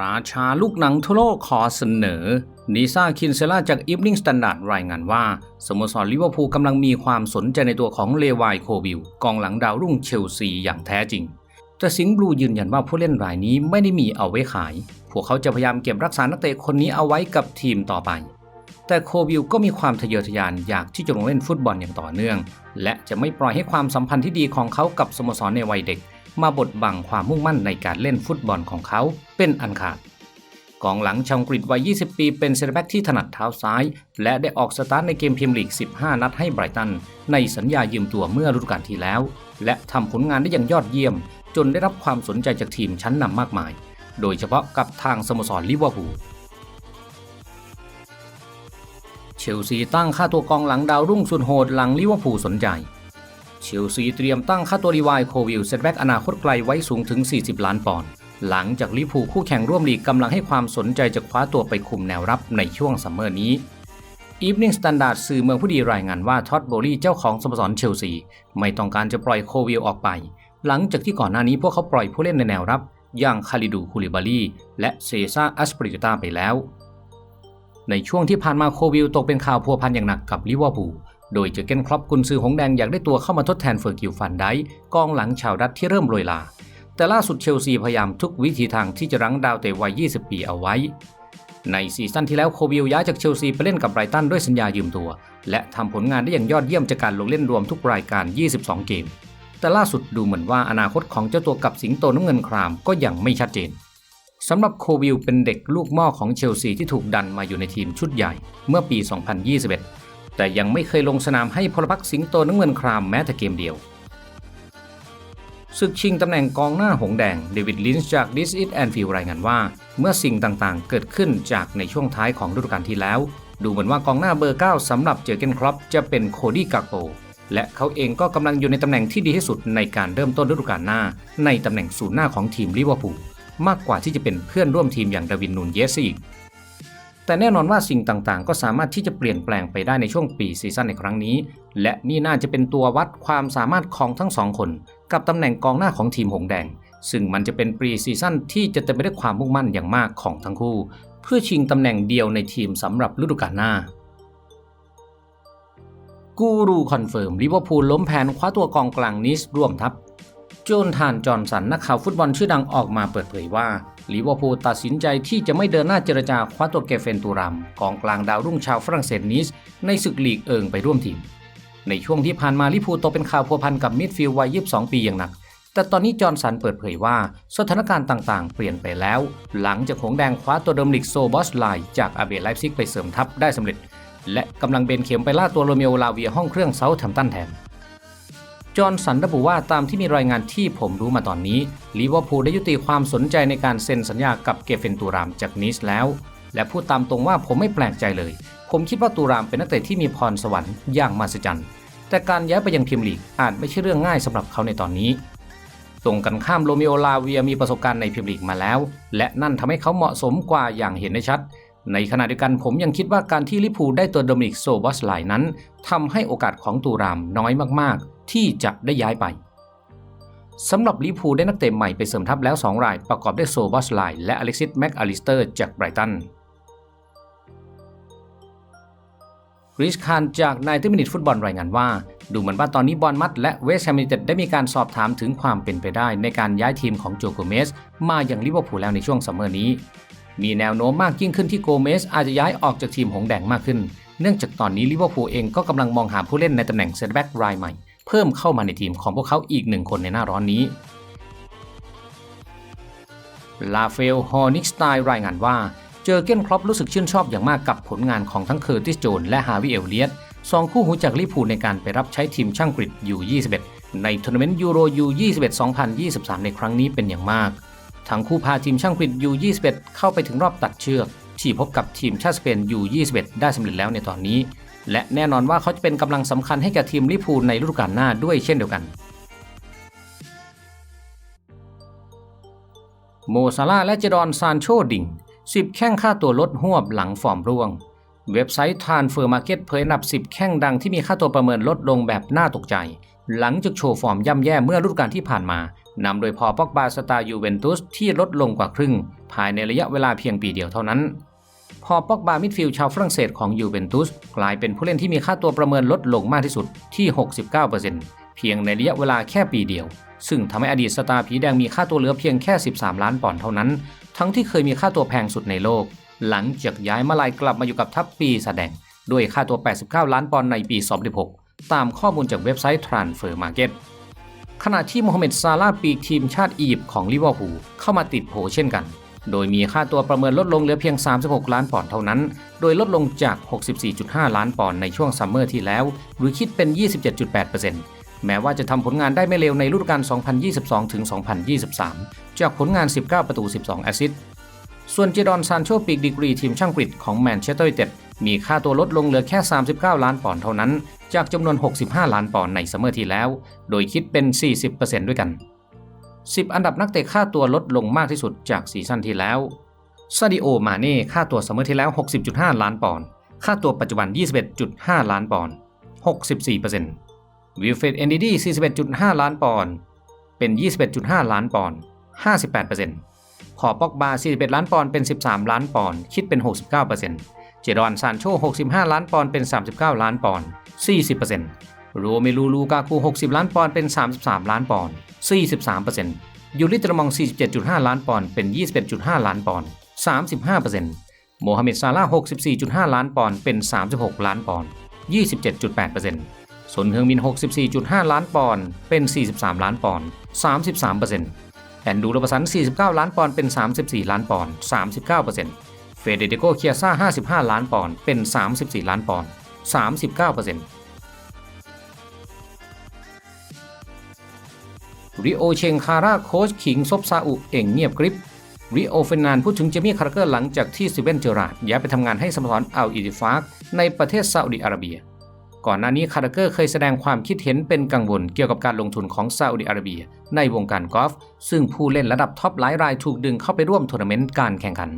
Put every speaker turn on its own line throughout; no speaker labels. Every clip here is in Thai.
ราชาลูกหนังทั่วโลกขอเสนอนิซาคินเซล่าจาก Evening Standard รายงานว่า สโมสรลิเวอร์พูลกำลังมีความสนใจในตัวของเลวายโควิลกองหลังดาวรุ่งเชลซีอย่างแท้จริง แต่สิงห์บลูยืนยันว่าผู้เล่นรายนี้ไม่ได้มีเอาไว้ขาย พวกเขาจะพยายามเก็บรักษานักเตะคนนี้เอาไว้กับทีมต่อไป แต่โควิลก็มีความทะเยอทะยานอยากที่จะลงเล่นฟุตบอลอย่างต่อเนื่อง และจะไม่ปล่อยให้ความสัมพันธ์ที่ดีของเขากับสโมสรในวัยเด็ก มาบดบังความมุ่งมั่นในการเล่นฟุตบอลของเขาเป็นอันขาด กองหลังชาวอังกฤษวัย 20 ปีเป็นเซนเตอร์แบ็กที่ถนัดเท้าซ้าย และได้ออกสตาร์ทในเกมพรีเมียร์ลีก 15 นัดให้ไบรตัน ในสัญญายืมตัวเมื่อฤดูกาลที่แล้ว และทำผลงานได้อย่างยอดเยี่ยม จนได้รับความสนใจจากทีมชั้นนำมากมาย โดยเฉพาะกับทางสโมสรลิเวอร์พูลเชลซีตั้งค่าตัวกองหลังดาวรุ่งสุดโหดหลังลิเวอร์พูลสนใจ เชลซีเตรียมตั้งค่าตัวรีวายโควิลเซตแบ็กอนาคตไกลไว้สูงถึง 40 ล้านปอนด์หลังจากลิพูคู่แข่งร่วมลีกกำลังให้ความสนใจจะคว้าตัวไปคุมแนวรับในช่วงซัมเมอร์นี้ Evening Standard สื่อเมืองผู้ดีรายงานว่าท็อดโบลีเจ้าของสโมสรเชลซี ไม่ต้องการจะปล่อยโควิลออกไป หลังจากที่ก่อนหน้านี้พวกเขาปล่อยผู้เล่นในแนวรับ อย่างคาริดูคูลิบาลีและเซซ่าอัสปริตาไปแล้ว ในช่วงที่ผ่านมาโควิลตกเป็นข่าวพัวพันอย่างหนักกับลิเวอร์พูล โดยเจอเกนครอปกุนซือหงแดงอยากได้ตัวเข้ามาทดแทนเฟอร์กิลฟันไดค์กองหลังชาวดัตที่เริ่มโรยลา แต่ล่าสุดเชลซีพยายามทุกวิธีทางที่จะรั้งดาวเตะวัย 20 ปีเอาไว้ ในซีซั่นที่แล้วโควิลย้ายจากเชลซีไปเล่นกับไบรตันด้วยสัญญายืมตัว และทำผลงานได้อย่างยอดเยี่ยมจากการลงเล่นรวมทุกรายการ 22 เกม แต่ล่าสุดดูเหมือนว่าอนาคตของเจ้าตัวกับสิงโตน้ำเงินครามก็ยังไม่ชัดเจนสำหรับโควิลเป็นเด็กลูกหม่อของเชลซีที่ถูกดันมาอยู่ในทีมชุดใหญ่เมื่อปี 2021 แต่ยังไม่เคยลงสนามให้พลพรรคสิงโตน้ำเงินครามแม้แต่เกมเดียวศึกชิงตำแหน่งกองหน้าหงแดงเดวิดลินส์จาก This It and Feel รายงานว่า เมื่อสิ่งต่างๆ เกิดขึ้นจากในช่วงท้ายของฤดูกาลที่แล้ว ดูเหมือนว่ากองหน้าเบอร์ 9สำหรับเจอเกนครอปจะเป็นโคดี้กาโปและเขาเองก็กำลังอยู่ในตำแหน่งที่ดีที่สุดในการเริ่มต้นฤดูกาลหน้า ในตำแหน่งศูนย์หน้าของทีมลิเวอร์พูลมากกว่าที่จะเป็นเพื่อนร่วมทีมอย่างดาวินนูนเยสอีก แต่แน่นอนว่าสิ่งต่างๆ ก็สามารถที่จะเปลี่ยนแปลงไปได้ในช่วงปีซีซั่นในครั้งนี้ และนี่น่าจะเป็นตัววัดความสามารถของทั้งสองคน กับตำแหน่งกองหน้าของทีมหงแดง ซึ่งมันจะเป็นปรีซีซั่นที่จะเต็มไปด้วยความมุ่งมั่นอย่างมากของทั้งคู่ เพื่อชิงตำแหน่งเดียวในทีมสำหรับฤดูกาลหน้ากูรูคอนเฟิร์มลิเวอร์พูลล้มแผนคว้าตัวกองกลางนิสร่วมทัพ โจนทานจอห์นสันนักข่าวฟุตบอลชื่อดังออกมาเปิดเผยว่า ลิเวอร์พูลตัดสินใจที่จะไม่เดินหน้าเจรจาคว้าตัวเกเฟนตูรัมกองกลางดาวรุ่งชาวฝรั่งเศสนิส ในศึกลีกเอิงไปร่วมทีม ในช่วงที่ผ่านมาลิพูตกเป็นข่าวพัวพันกับมิดฟิลด์วัย 22 ปีอย่างหนัก แต่ตอนนี้จอห์นสันเปิดเผยว่าสถานการณ์ต่างๆ เปลี่ยนไปแล้ว หลังจากหงแดงคว้าตัวเดมลิกโซบอสไลจากอาเบไลฟ์ซิกไปเสริมทัพได้สำเร็จ และกำลังเบนเข็มไปล่าตัวโรเมโอลาเวียห้องเครื่องเซาท์แฮมตันแทน จอห์นสันระบุว่าตามที่มีรายงานที่ผมรู้มาตอนนี้ลิเวอร์พูลได้ยุติความสนใจในการเซ็นสัญญากับเกเฟนตูรามจากนิสแล้ว และพูดตามตรงว่าผมไม่แปลกใจเลย ผมคิดว่าตูรามเป็นนักเตะที่มีพรสวรรค์อย่างมหัศจรรย์ แต่การย้ายไปยังพรีเมียร์ลีกอาจไม่ใช่เรื่องง่ายสำหรับเขาในตอนนี้ตรงกันข้ามโรมิโอลาเวียมีประสบการณ์ในพรีเมียร์ลีกมาแล้ว และนั่นทำให้เขาเหมาะสมกว่าอย่างเห็นได้ชัดในขณะเดียวกันผมยังคิดว่าการที่ลิพูได้ตัวโดมินิกโซบอสไลนั้นทำให้โอกาสของตูรามน้อยมากๆ ที่จะได้ย้ายไปสำหรับลิเวอร์พูได้นักเตะใหม่ไปเสริมทัพแล้ว 2 รายประกอบด้วยโซบอสไลและอเล็กซิสแม็กอลิสเตอร์จากไบรตันริชคานจากนายทมินิตฟุตบอลรายงานว่า ดูเหมือนว่าตอนนี้บอลมัดและเวสต์แฮมยูไนเต็ดได้มีการสอบถามถึงความเป็นไปได้ ในการย้ายทีมของโจโกเมส มาอย่างลิเวอร์พูลแล้วในช่วงซัมเมอร์นี้ มีแนวโน้มมากยิ่งขึ้นที่โกเมสอาจจะย้ายออกจากทีมหงแดงมากขึ้น เนื่องจากตอนนี้ลิเวอร์พูลเองก็กำลังมองหาผู้เล่นในตำแหน่งเซนแบ็กรายใหม่ เพิ่มเข้ามาในทีมของพวกเขาอีกหนึ่งคนในหน้าร้อนนี้ลาเฟล ฮอร์นิกสไตล์รายงานว่า เจอเก้นครอปรู้สึกชื่นชอบอย่างมากกับผลงานของทั้งเคอร์ติสโจนและฮาวิเอลเลียตสองคู่หูจากลิพูในการไปรับใช้ทีมช่างกรีฑยู21 ในทัวร์นาเมนต์ยูโรยู21 2023 ในครั้งนี้เป็นอย่างมาก ทั้งคู่พาทีมช่างกรีฑยู21 เข้าไปถึงรอบตัดเชือก ที่พบกับทีมชาติสเปนยู21 ได้สำเร็จแล้วในตอนนี้ และแน่นอนว่าเขาจะเป็นกำลังสำคัญให้กับทีมลิพูลในฤดูกาลหน้าด้วยเช่นเดียวกัน โมซาลาและเจดอนซานโชดิง10 แข้งค่าตัวลดหวบหลังฟอร์มร่วง เว็บไซต์ Transfer Market เผยนับ 10 แข้งดังที่มีค่าตัวประเมินลดลงแบบน่าตกใจ หลังจากโชว์ฟอร์มย่ำแย่เมื่อฤดูกาลที่ผ่านมานำโดยพอปอกบาสตาร์ยูเวนตุสที่ลดลงกว่าครึ่ง ภายในระยะเวลาเพียงปีเดียวเท่านั้น พอปอกบามิดฟิลชาวฝรั่งเศสของยูเวนตุสกลายเป็นผู้เล่นที่มีค่าตัวประเมินลดลงมากที่สุดที่ 69%เพียงในระยะเวลาแค่ปีเดียว ซึ่งทำให้อดีตสตาร์ผีแดงมีค่าตัวเหลือเพียงแค่ 13 ล้านปอนด์เท่านั้น ทั้งที่เคยมีค่าตัวแพงสุดในโลก หลังจากย้ายมาลายกลับมาอยู่กับทัพปีแสดง ด้วยค่าตัว 89 ล้านปอนด์ในปี 2016 ตามข้อมูลจากเว็บไซต์ Transfer Market ขณะที่โมฮัมเหม็ดซาลาปีกทีมชาติอียิปต์ของลิเวอร์พูลเข้ามาติดโผเช่นกัน โดยมีค่าตัวประเมินลดลงเหลือเพียง 36 ล้านปอนด์เท่านั้น โดยลดลงจาก 64.5 ล้านปอนด์ในช่วงซัมเมอร์ที่แล้ว หรือคิดเป็น 27.8%แม้ว่าจะทำผลงานได้ไม่เลวในฤดูกาล 2022-2023 จากผลงาน 19 ประตู 12 แอสซิสต์ ส่วนเจดอนซานโชปีกดีกรีทีมช่างกรีดของแมนเชสเตอร์ยูไนเต็ดมีค่าตัวลดลงเหลือแค่ 39 ล้านปอนด์เท่านั้น จากจำนวน 65 ล้านปอนด์ในซัมเมอร์ที่แล้ว โดยคิดเป็น 40%ด้วยกัน 10 อันดับนักเตะค่าตัวลดลงมากที่สุดจากซีซั่นที่แล้วซาดิโอ มาเน่ ค่าตัวซัมมอร์ที่แล้ว 60.5 ล้านปอนด์ ค่าตัวปัจจุบัน 21.5 ล้านปอนด์ 64%วิลเฟดเอนดิดี้ 41.5 ล้านปอนด์ เป็น 21.5 ล้านปอนด์ 58%พอปอกบา 41 ล้านปอนด์ เป็น 13 ล้านปอนด์ คิดเป็น 69%เจดอนซานโช 65 ล้านปอนด์ เป็น 39 ล้านปอนด์ 40% โรเมลูลูกาคู60 ล้านปอนด์เป็น 33 ล้านปอนด์ 43%ยูริตรมอง 47.5 ล้านปอนด์เป็น 21.5 ล้านปอนด์ 35%โมฮัมเหม็ดซาลาห์64.5 ล้านปอนด์เป็น 36 ล้านปอนด์ 27.8%สนเฮืองมิน 64.5 ล้านปอนด์เป็น 43 ล้านปอนด์ 33%แอนดูโรบสัน 49 ล้านปอนด์เป็น 34 ล้านปอนด์ 39%เฟเดเดโกเคียซ่า55 ล้านปอนด์เป็น 34 ล้านปอนด์ 39% ริโอเชงคาร่าโค้ชขิงซบซาอุเอ่งเงียบกริบริโอเฟนนานพูดถึงเจมี่คาร์เกอร์หลังจากที่สตีเวนเจอราดย้ายไปทำงานให้สโมสรอัลอิติฟากในประเทศซาอุดิอาระเบีย ก่อนหน้านี้คาร์เกอร์เคยแสดงความคิดเห็นเป็นกังวลเกี่ยวกับการลงทุนของซาอุดิอาระเบีย ในวงการกอล์ฟซึ่งผู้เล่นระดับท็อปหลายรายถูกดึงเข้าไปร่วมทัวร์นาเมนต์การแข่งขัน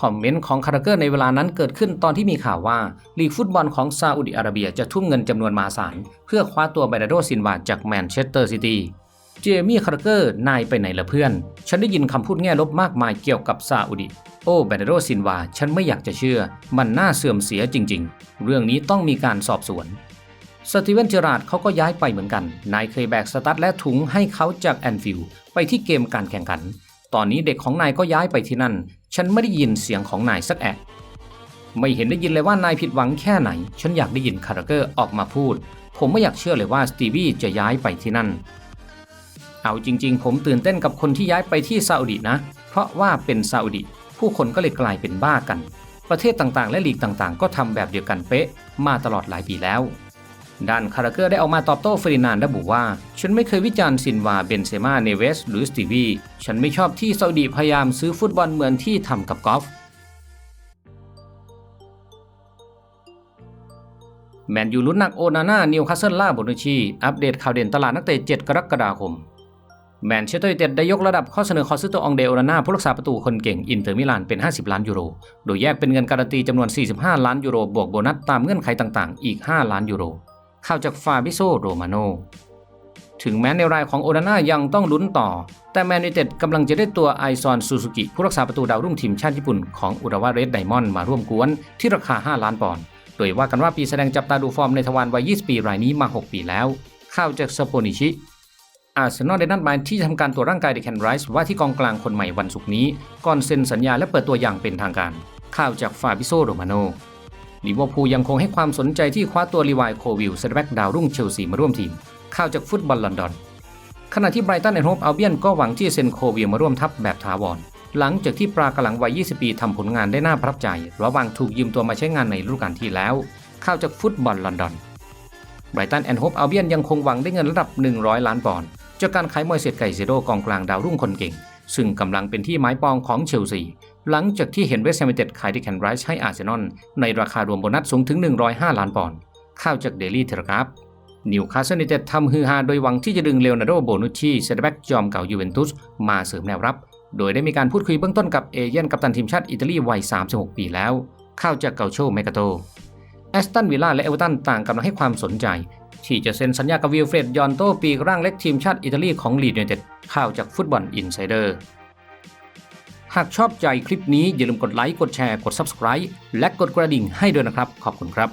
คอมเมนต์ของคาร์เกอร์ในเวลานั้นเกิดขึ้นตอนที่มีข่าวว่าลีกฟุตบอลของซาอุดิอาระเบียจะทุ่มเงินจำนวนมหาศาลเพื่อคว้าตัวไบราโดซินวาจากแมนเชสเตอร์ซิตี้ เจมี่คาร์เกอร์นายไปไหนละเพื่อน ฉันได้ยินคำพูดแง่ลบมากมายเกี่ยวกับซาอุดิโอ้เบรโดซินวา ฉันไม่อยากจะเชื่อ มันน่าเสื่อมเสียจริง ๆ เรื่องนี้ต้องมีการสอบสวน สตีเวนเจอราร์ดเขาก็ย้ายไปเหมือนกัน นายเคยแบกสตั๊ดและถุงให้เขาจากแอนฟิลด์ไปที่เกมการแข่งขัน ตอนนี้เด็กของนายก็ย้ายไปที่นั่น ฉันไม่ได้ยินเสียงของนายสักแอะ ไม่เห็นได้ยินเลยว่านายผิดหวังแค่ไหน ฉันอยากได้ยินคาร์เกอร์ออกมาพูด ผมไม่อยากเชื่อเลยว่าสตีวีจะย้ายไปที่นั่น เอาจริง ๆ ผมตื่นเต้นกับคนที่ย้ายไปที่ซาอุดินะ เพราะว่าเป็นซาอุดิผู้คนก็เลยกลายเป็นบ้ากัน ประเทศต่างๆ และลีกต่างๆ ก็ทำแบบเดียวกันเป๊ะ มาตลอดหลายปีแล้ว ด้านคาราเกอร์ได้ออกมาตอบโต้เฟรินานด์ระบุว่า ฉันไม่เคยวิจารณ์ซินวาเบนเซม่าเนเวสหรือสตีวีฉันไม่ชอบที่ซาอุดิพยายามซื้อฟุตบอลเหมือนที่ทำกับกอล์ฟแมนยูลุ้นหนักโอนาน่านิวคาสเซิลล่าโบนุชี อัปเดตข่าวเด่นตลาดนักเตะ 7 กรกฎาคม แมนเชสเตอร์ยูไนเต็ดได้ยกระดับข้อเสนอขอซื้อตัวองเดโอนาน่าผู้รักษาประตูคนเก่งอินเตอร์มิลานเป็น 50 ล้านยูโร โดยแยกเป็นเงินการันตีจำนวน 45 ล้านยูโร บวกโบนัสตามเงื่อนไขต่างๆ อีก 5 ล้านยูโร ข่าวจากฟาบิโซโรมาโนถึงแม้ในรายของโอนาน่ายังต้องลุ้นต่อ แต่แมนยูไนเต็ดกำลังจะได้ตัวไอซอนซูซูกิผู้รักษาประตูดาวรุ่งทีมชาติญี่ปุ่นของอุระวาเรดไดมอนด์มาร่วมกวนที่ราคา 5 ล้านปอนด์โดยว่ากันว่าปีแสดงจับตาดูฟอร์มในทวารวัย 20 ปีรายนี้มา 6 ปีแล้ว ข่าวจากสโปนิชิ อาร์เซนอลได้นัดหมายที่จะทำการตรวจร่างกายเดคแคนไรส์ว่าที่กองกลางคนใหม่วันศุกร์นี้ ก่อนเซ็นสัญญาและเปิดตัวอย่างเป็นทางการ ข่าวจากฟาบิโซโรมาโนลิเวอร์พูลยังคงให้ความสนใจที่คว้าตัวลีวายโควิลเซนแบ็กดาวรุ่งเชลซีมาร่วมทีม ข่าวจากฟุตบอลลอนดอน ขณะที่ไบรตันแอนด์โฮปอัลเบียนก็หวังที่จะเซ็นโควิลมาร่วมทัพแบบถาวรหลังจากที่ปรากำลังวัย 20 ปีทำผลงานได้น่าประทับใจ ระหว่างถูกยืมตัวมาใช้งานในฤดูกาลที่แล้ว ข่าวจากฟุตบอลลอนดอนไบรตันแอนด์โฮปอัลเบียนยังคงหวังได้เงินระดับ 100 ล้านปอนด์ จากการขายมอยเซตไก่เซโดกองกลางดาวรุ่งคนเก่ง ซึ่งกำลังเป็นที่หมายปองของเชลซี หลังจากที่เห็นเวสต์แฮมเต็ดขายดิแคนไรส์ให้อาร์เซนอลในราคารวมโบนัสสูงถึง 105 ล้านปอนด์ข่าวจากเดลี่เทเลกราฟนิวคาสเซิลยูไนเต็ดทำฮือฮาโดยหวังที่จะดึงเลโอนาร์โดโบนุชชีเซนเตแบ็กจอมเก่ายูเวนตุสมาเสริมแนวรับ โดยได้มีการพูดคุยเบื้องต้นกับเอเย่นกัปตันทีมชาติอิตาลีวัย 36 ปีแล้วข่าวจากเกาโชเมกาโตแอสตันวิลล่าและเอเวอร์ตันต่างกำลังให้ความสนใจ ที่จะเซ็นสัญญากับวิลเฟรดยอนโตปีกร่างเล็กทีมชาติอิตาลีของลีดยูไนเต็ดข่าวจากฟุตบอลอินไซเดอร์ หากชอบใจคลิปนี้อย่าลืมกดไลค์ กดแชร์ กด Subscribe และกดกระดิ่งให้ด้วยนะครับ ขอบคุณครับ